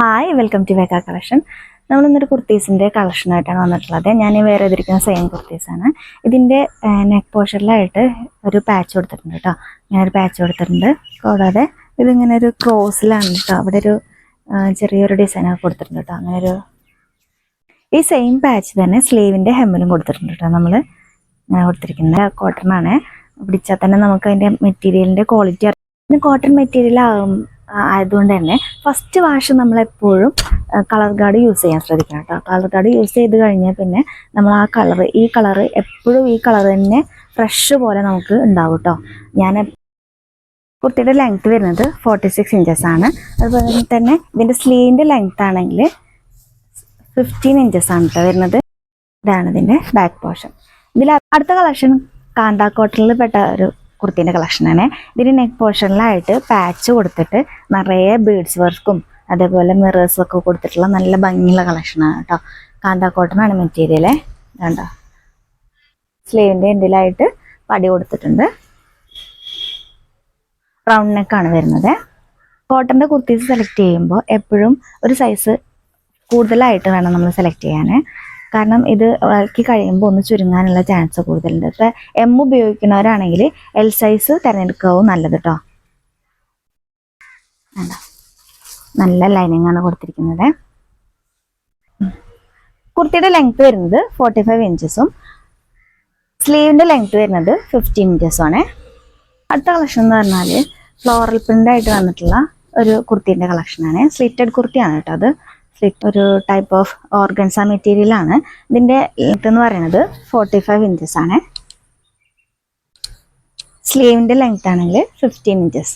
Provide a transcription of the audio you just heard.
Hi welcome to വേക്ക collection നമ്മളിന്നൊരു കുർത്തീസിന്റെ കളക്ഷനായിട്ടാണ് വന്നിട്ടുള്ളത്. ഞാൻ വേറെ ഇതിരിക്കുന്ന സെയിം കുർത്തീസാണ്. ഇതിന്റെ നെക്ക് പോർഷനിലായിട്ട് ഒരു പാച്ച് കൊടുത്തിട്ടുണ്ട് കേട്ടോ ഞാനൊരു പാച്ച് കൊടുത്തിട്ടുണ്ട്. കൂടാതെ ഇതിങ്ങനെ ഒരു ക്രോസിലാണ് കേട്ടോ അവിടെ ഒരു ചെറിയൊരു ഡിസൈനൊക്കെ കൊടുത്തിട്ടുണ്ട് കേട്ടോ അങ്ങനെ ഒരു ഈ സെയിം പാച്ച് തന്നെ സ്ലീവിന്റെ ഹെമ്മിലും കൊടുത്തിട്ടുണ്ട് കേട്ടോ നമ്മൾ ഇങ്ങനെ കൊടുത്തിരിക്കുന്നത്. കോട്ടൺ ആണ്. പിടിച്ചാൽ തന്നെ നമുക്ക് അതിന്റെ മെറ്റീരിയലിന്റെ ക്വാളിറ്റി പിന്നെ കോട്ടൺ മെറ്റീരിയൽ ആകും ആയതുകൊണ്ട് തന്നെ ഫസ്റ്റ് വാഷ് നമ്മളെപ്പോഴും കളർ ഗാർഡ് യൂസ് ചെയ്യാൻ ശ്രദ്ധിക്കണം കേട്ടോ. കളർ ഗാർഡ് യൂസ് ചെയ്ത് കഴിഞ്ഞാൽ പിന്നെ നമ്മൾ ആ കളർ ഈ കളർ എപ്പോഴും ഈ കളർ തന്നെ ഫ്രഷ് പോലെ നമുക്ക് ഉണ്ടാവും കേട്ടോ. ഞാൻ കുർത്തിയുടെ ലെങ്ത് വരുന്നത് ഫോർട്ടി സിക്സ് ഇഞ്ചസ് ആണ്. അതുപോലെ തന്നെ ഇതിന്റെ സ്ലീവിന്റെ ലെങ്ത് ആണെങ്കിൽ ഫിഫ്റ്റീൻ ഇഞ്ചസ് ആണ് കേട്ടോ വരുന്നത്. ഇതാണ് ഇതിന്റെ ബാക്ക് പോർഷൻ ഇതിൽ അടുത്ത കളക്ഷൻ കാന്താ പെട്ട ഒരു കുർത്തീന്റെ കളക്ഷനാണ്. ഇതിന് നെക്ക് പോർഷനിലായിട്ട് പാച്ച് കൊടുത്തിട്ട് നിറയെ ബീഡ്സ് വർക്കും അതേപോലെ മിറേഴ്സും ഒക്കെ കൊടുത്തിട്ടുള്ള നല്ല ഭംഗിയുള്ള കളക്ഷനാണ് കേട്ടോ കാന്താക്കോട്ടനാണ് മെറ്റീരിയൽ കണ്ടോ സ്ലീവിന്റെ എൻഡിലായിട്ട് പടി കൊടുത്തിട്ടുണ്ട്. റൗണ്ട് നെക്കാണ് വരുന്നത്. കോട്ടന്റെ കുർത്തീസ് സെലക്ട് ചെയ്യുമ്പോൾ എപ്പോഴും ഒരു സൈസ് കൂടുതലായിട്ട് വേണം നമ്മൾ സെലക്ട് ചെയ്യാൻ. കാരണം ഇത് ഇളക്കി കഴിയുമ്പോൾ ഒന്ന് ചുരുങ്ങാനുള്ള ചാൻസ് കൂടുതലുണ്ട്. ഇപ്പം എം ഉപയോഗിക്കുന്നവരാണെങ്കിൽ എൽ സൈസ് തിരഞ്ഞെടുക്കാവും നല്ലത് കേട്ടോ നല്ല ലൈനിങ് ആണ് കൊടുത്തിരിക്കുന്നത്. കുർത്തിയുടെ ലെങ്ത് വരുന്നത് ഫോർട്ടി ഫൈവ് ഇഞ്ചസും സ്ലീവിന്റെ ലെങ്ത് വരുന്നത് ഫിഫ്റ്റീൻ ഇഞ്ചസും ആണ്. അടുത്ത കളക്ഷൻ എന്ന് പറഞ്ഞാൽ ഫ്ലോറൽ പ്രിന്റ് ആയിട്ട് വന്നിട്ടുള്ള ഒരു കുർത്തീന്റെ കളക്ഷനാണ് സ്ലിറ്റഡ് കുർത്തിയാണ് കേട്ടോ അത്. ഒരു ടൈപ്പ് ഓഫ് ഓർഗൻസ മെറ്റീരിയൽ ആണ്. ഇതിന്റെ ലെങ്ത് എന്ന് പറയുന്നത് ഫോർട്ടി ഫൈവ് ഇഞ്ചസ് ആണ് സ്ലീവിന്റെ ലെങ്ത് ആണെങ്കിൽ ഫിഫ്റ്റീൻ ഇഞ്ചസ്